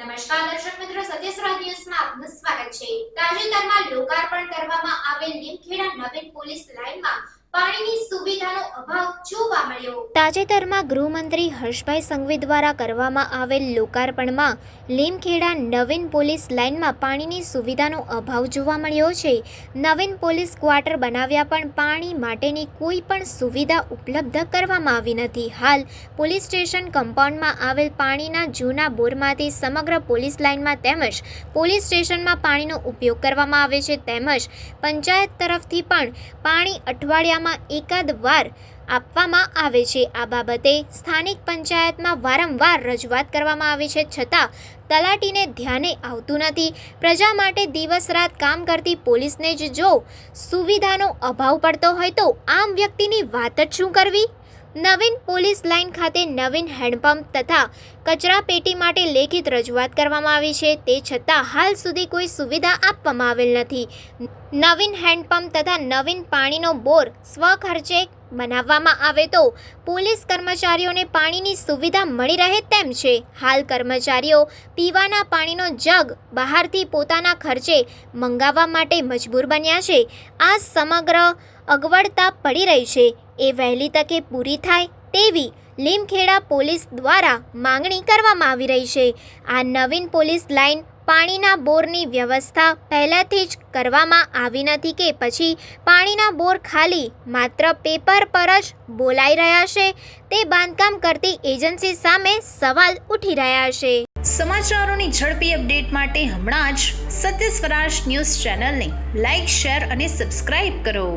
નમસ્કાર દર્શક મિત્રો, સત્યસરા ન્યૂઝમાં આપનું સ્વાગત છે. તાજેતરમાં લોકાર્પણ કરવામાં આવેલ નીમખેડા નવીન પોલીસ લાઇનમાં પાણીની સુવિધાનો અભાવ જોવા મળ્યો. તાજેતરમાં ગૃહમંત્રી હર્ષભાઈ સંઘવી દ્વારા કરવામાં આવેલ લોકાર્પણમાં લીમખેડા નવીન પોલીસ લાઇનમાં પાણીની સુવિધાનો અભાવ જોવા મળ્યો છે. નવીન પોલીસ ક્વાર્ટર બનાવ્યા પણ પાણી માટેની કોઈ પણ સુવિધા ઉપલબ્ધ કરવામાં આવી નથી. હાલ પોલીસ સ્ટેશન કમ્પાઉન્ડમાં આવેલ પાણીના જૂના બોરમાંથી સમગ્ર પોલીસ લાઇનમાં તેમજ પોલીસ સ્ટેશનમાં પાણીનો ઉપયોગ કરવામાં આવે છે. તેમજ પંચાયત તરફથી પણ પાણી અઠવાડિયામાં એકાદ વાર આપવામાં આવે છે. આ બાબતે સ્થાનિક પંચાયતમાં વારંવાર રજૂઆત કરવામાં આવે છે. છતાં તલાટીને ધ્યાને આવતું નથી. પ્રજા માટે દિવસ રાત કામ કરતી પોલીસને જ જો સુવિધાનો અભાવ પડતો હોય તો આમ વ્યક્તિની વાત જ શું કરવી? નવીન પોલીસ લાઇન ખાતે નવીન હેન્ડપંપ તથા કચરા પેટી માટે લેખિત રજૂઆત કરવામાં આવી છે. તે છતાં હાલ સુધી કોઈ સુવિધા આપવામાં આવેલ નથી. નવીન હેન્ડપંપ તથા નવીન પાણીનો બોર સ્વખર્ચે બનાવવામાં આવે તો પોલીસ કર્મચારીઓને પાણીની સુવિધા મળી રહે તેમ છે. હાલ કર્મચારીઓ પીવાના પાણીનો જગ બહારથી પોતાના ખર્ચે મંગાવવા માટે મજબૂર બન્યા છે. આ સમગ્ર અગવડતા પડી રહી છે. એ વહેલી તકે પૂરી થાય તેવી લીમખેડા પોલીસ દ્વારા માંગણી કરવામાં આવી રહી છે. આ નવીન પોલીસ લાઇન પાણીના બોરની વ્યવસ્થા પહેલાંથી જ કરવામાં આવી નથી કે પછી પાણીના બોર ખાલી માત્ર પેપર પર જ બોલાઈ રહ્યા છે. તે બાંધકામ કરતી એજન્સી સામે સવાલ ઉઠી રહ્યા છે. સમાચારોની ઝડપી અપડેટ માટે હમણાં જ સત્ય સ્વરાજ ન્યૂઝ ચેનલને લાઇક, શેર અને સબસ્ક્રાઇબ કરો.